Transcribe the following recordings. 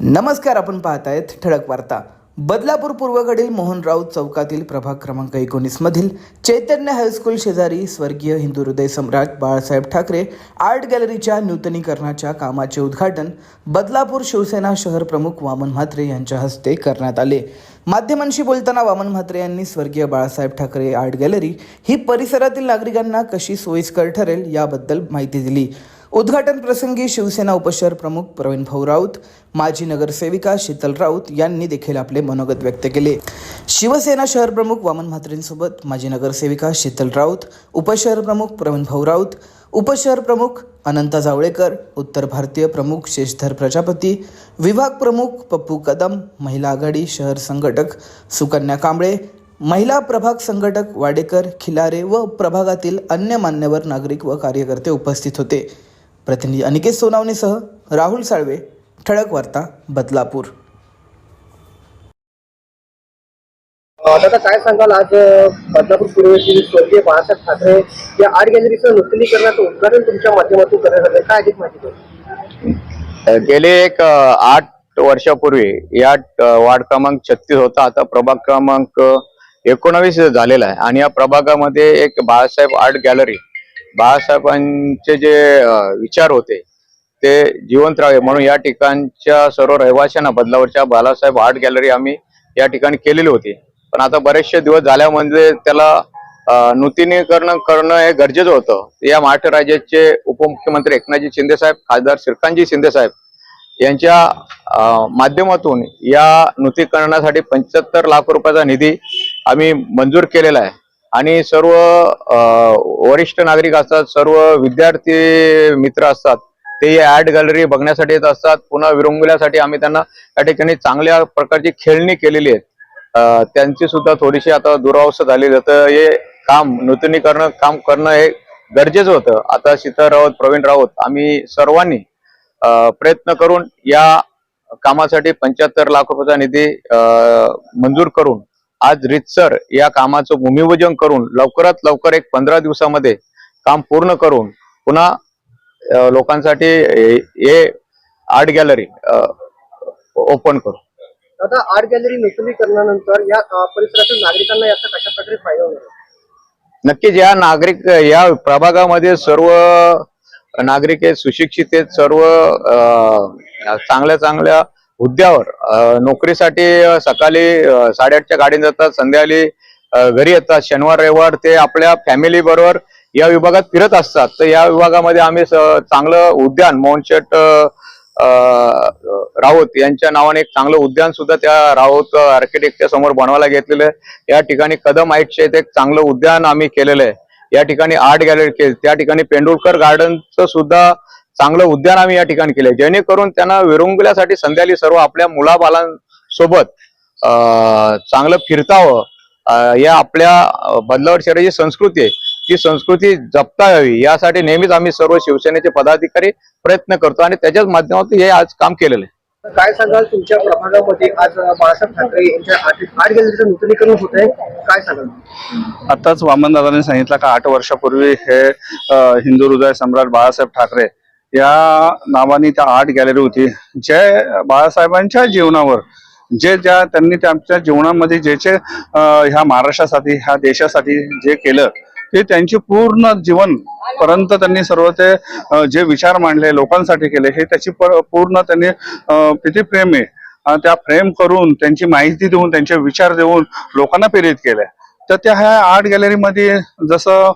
नमस्कार आपण पाहतायत ठळक वार्ता. बदलापूर पूर्वकडील मोहन राऊत चौकातील प्रभाग क्रमांक एकोणीसमधील चैतन्य हायस्कूल शेजारी स्वर्गीय हिंदू हृदय सम्राट बाळासाहेब ठाकरे आर्ट गॅलरीच्या नूतनीकरणाच्या कामाचे उद्घाटन बदलापूर शिवसेना शहर प्रमुख वामन म्हात्रे यांच्या हस्ते करण्यात आले. माध्यमांशी बोलताना वामन म्हात्रे यांनी स्वर्गीय बाळासाहेब ठाकरे आर्ट गॅलरी ही परिसरातील नागरिकांना कशी सोयीस्कर ठरेल याबद्दल माहिती दिली. उद्घाटन प्रसंगी शिवसेना उपशहर प्रमुख प्रवीण भाऊ राऊत माजी नगरसेविका शीतल राऊत यांनी देखील आपले मनोगत व्यक्त केले. शिवसेना शहर प्रमुख वामन म्हात्रेंसोबत माजी नगरसेविका शीतल राऊत उपशहर प्रमुख प्रवीण भाऊ राऊत उपशहर प्रमुख अनंता जावळेकर उत्तर भारतीय प्रमुख शेषधर प्रजापती विभाग प्रमुख पप्पू कदम महिला आघाडी शहर संघटक सुकन्या कांबळे महिला प्रभाग संघटक वाडेकर खिलारे व प्रभागातील अन्य मान्यवर नागरिक व कार्यकर्ते उपस्थित होते. प्रतिनिधी अनिकेत सोनावणेसह राहुल साळवे ठळक वार्ता बदलापूर. दादा काय सांगाल आज बदलापूर पूर्वेतील स्वर्गीय बाळासाहेब ठाकरे या आर्ट गॅलरीचं नूतनीकरणाचं उद्घाटन तुमच्या माध्यमातून करण्यात आलं काय अधिक माहिती गेले एक आठ वर्षापूर्वी या वार्ड क्रमांक छत्तीस होता. आता प्रभाग क्रमांक एकोणावीस झालेला आहे. आणि या प्रभागामध्ये एक बाळासाहेब आर्ट गॅलरी बाळासाहेबांचे जे विचार होते ते जिवंत राहावे. म्हणून या ठिकाणच्या सर्व रहिवाशांना बदलावरच्या बाळासाहेब आर्ट गॅलरी आम्ही या ठिकाणी केलेली होती. पण आता बरेचसे दिवस झाल्यामध्ये त्याला नूतनीकरण करणं हे गरजेचं होतं. या महाराष्ट्र राज्याचे उपमुख्यमंत्री एकनाथजी शिंदे साहेब खासदार श्रीकांतजी शिंदे साहेब यांच्या माध्यमातून या नूतनीकरणासाठी पंच्याहत्तर लाख रुपयाचा निधी आम्ही मंजूर केलेला आहे. आणि सर्व वरिष्ठ नागरिक असतात सर्व विद्यार्थी मित्र असतात ते या आर्ट गॅलरी बघण्यासाठी येत असतात. पुन्हा विरंगुल्यासाठी आम्ही त्यांना या ठिकाणी चांगल्या प्रकारची खेळणी केलेली आहेत. त्यांची सुद्धा थोडीशी आता दुरावस्था झालेली तर हे काम नूतनीकरण काम करणं हे गरजेचं होतं. आता शीतल राऊत प्रवीण राऊत आम्ही सर्वांनी प्रयत्न करून या कामासाठी पंच्याहत्तर लाख रुपयाचा निधी मंजूर करून आज रितसर या कामाचं भूमिपूजन करून लवकरात लवकर एक पंधरा दिवसामध्ये काम पूर्ण करून पुन्हा लोकांसाठी हे- हे आर्ट गॅलरी ओपन करू. दादा आर्ट गॅलरी नूतनीकरणानंतर या परिसरातील नागरिकांना याचा कशा प्रकारे फायदा होणार? नक्कीच या नागरिक या प्रभागामध्ये सर्व नागरिक आहेत सुशिक्षित आहेत सर्व चांगल्या चांगल्या हुद्द्यावर नोकरीसाठी सकाळी साडेआठच्या गाडीने जातात संध्याकाळी घरी येतात शनिवार रविवार ते आपल्या फॅमिली बरोबर या विभागात फिरत असतात. तर या विभागामध्ये आम्ही चांगलं उद्यान मोहनशेट अ, राऊत यांच्या नावाने एक चांगलं उद्यान सुद्धा त्या राऊत आर्किटेक्टच्या समोर बनवायला घेतलेलं आहे. या ठिकाणी कदम आईटचे एक चांगलं उद्यान आम्ही केलेलं आहे. या ठिकाणी आर्ट गॅलरी केली त्या ठिकाणी पेंडुलकर गार्डनचं सुद्धा चांगलं उद्यान आम्ही या ठिकाणी केलंय. जेणेकरून त्यांना विरंगुल्यासाठी संध्याकाळी सर्व आपल्या मुलाबालांसोबत अं, चांगलं फिरतावं. या आपल्या अं, बदलावर शहराची संस्कृती आहे ती संस्कृती जपता यावी. यासाठी नेहमीच आम्ही सर्व शिवसेनेचे पदाधिकारी प्रयत्न करतो आणि त्याच्याच माध्यमातून हे आज काम केलेलं आहे. काय सांगाल तुमच्या प्रभागामध्ये आज बाळासाहेब ठाकरे यांच्या आर्ट आर्ट गॅलरीचं नूतनीकरण होत आहे? काय सांगाल? आताच वामनदादांनी सांगितलं का आठ वर्षापूर्वी हे हिंदू हृदय सम्राट बाळासाहेब ठाकरे या नावाने त्या आर्ट गॅलरी होती. जे बाळासाहेबांच्या जीवनावर जे ज्या त्यांनी त्यांच्या जीवनामध्ये जे जे ह्या महाराष्ट्रासाठी ह्या देशासाठी जे केलं ते त्यांची पूर्ण जीवन पर्यंत त्यांनी सर्व ते जे विचार मांडले लोकांसाठी केले हे त्याची पूर्ण त्यांनी किती प्रेम आहे. त्या प्रेम करून त्यांची माहिती देऊन त्यांचे विचार देऊन लोकांना प्रेरित केले तर त्या ह्या आर्ट गॅलरीमध्ये जसं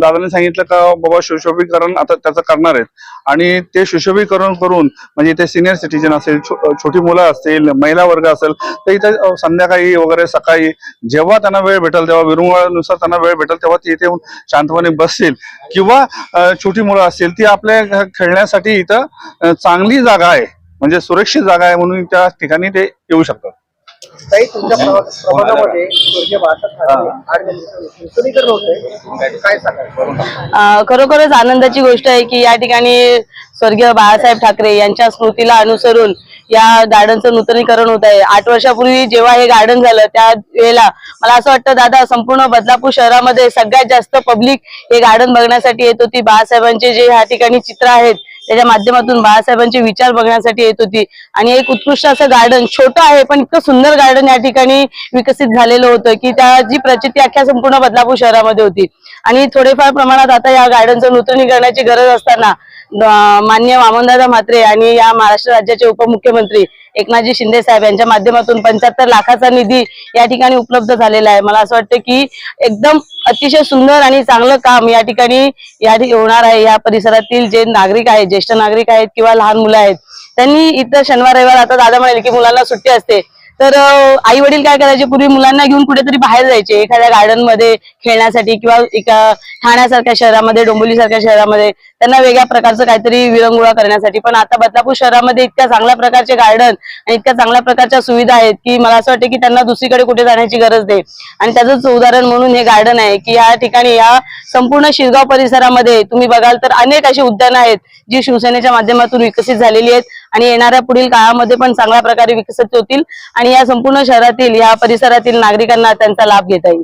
दादाने सांगितलं का बाबा सुशोभीकरण आता त्याचं करणार आहेत. आणि ते सुशोभीकरण करून म्हणजे इथे सिनियर सिटीजन असेल छो- छोटी मुलं असतील महिला वर्ग असेल तर इथे संध्याकाळी वगैरे सकाळी जेव्हा त्यांना वेळ भेटेल तेव्हा विरंगुळानुसार त्यांना वेळ भेटेल तेव्हा ते इथे येऊन शांतपणे बसतील. किंवा छोटी मुलं असतील ती आपल्या खेळण्यासाठी इथं चांगली जागा आहे. म्हणजे सुरक्षित जागा आहे म्हणून त्या ठिकाणी ते येऊ शकतात. काही तुमच्या प्रभा- प्रभागामध्ये स्वर्गीय होत. काय खरोखरच आनंदाची गोष्ट आहे की या ठिकाणी स्वर्गीय बाळासाहेब ठाकरे यांच्या स्मृतीला अनुसरून या गार्डनचं नूतनीकरण होत आहे. आठ वर्षापूर्वी जेव्हा हे गार्डन झालं त्या वेळेला मला असं वाटतं दादा संपूर्ण बदलापूर शहरामध्ये सगळ्यात जास्त पब्लिक हे गार्डन बघण्यासाठी येत होती. बाळासाहेबांचे जे ह्या ठिकाणी चित्र आहेत त्याच्या माध्यमातून बाळासाहेबांचे विचार बघण्यासाठी येत होती. आणि एक उत्कृष्ट असं गार्डन छोटं आहे पण इतकं सुंदर गार्डन या ठिकाणी विकसित झालेलं होतं की त्या जी प्रचिती अख्ख्या संपूर्ण बदलापूर शहरामध्ये होती. आणि थोडेफार प्रमाणात आता या गार्डनचं नूतनीकरणाची गरज असताना मान्य वामनदादा म्हात्रे आणि या महाराष्ट्र राज्याचे उपमुख्यमंत्री एकनाथजी शिंदे साहेब यांच्या माध्यमातून पंच्याहत्तर लाखाचा निधी या ठिकाणी उपलब्ध झालेला आहे. मला असं वाटतं की एकदम अतिशय सुंदर आणि चांगलं काम या ठिकाणी या ठिकाणी होणार आहे. या परिसरातील जे नागरिक आहेत ज्येष्ठ नागरिक आहेत किंवा लहान मुलं आहेत त्यांनी इतर शनिवार रविवार आता दादा म्हणाले की मुलांना सुट्टी असते. तर आई वडील काय करायचे? पूर्वी मुलांना घेऊन कुठेतरी बाहेर जायचे. एखाद्या गार्डनमध्ये खेळण्यासाठी किंवा एका ठाण्यासारख्या शहरामध्ये डोंबिवली सारख्या शहरामध्ये. त्यांना वेगळ्या प्रकारचं काहीतरी विरंगुळा करण्यासाठी. पण आता बदलापूर शहरामध्ये इतक्या चांगल्या प्रकारचे गार्डन आणि इतक्या चांगल्या प्रकारच्या सुविधा आहेत की मला असं वाटतं की त्यांना दुसरीकडे कुठे जाण्याची गरज नाही. आणि त्याचंच उदाहरण म्हणून हे गार्डन आहे की या ठिकाणी या संपूर्ण शिरगाव परिसरामध्ये तुम्ही बघाल तर अनेक अशी उद्यानं आहेत जी शिवसेनेच्या माध्यमातून विकसित झालेली आहेत आणि येणाऱ्या पुढील काळामध्ये पण चांगल्या प्रकारे विकसित होतील आणि या संपूर्ण शहरातील या परिसरातील नागरिकांना त्यांचा लाभ घेता येईल.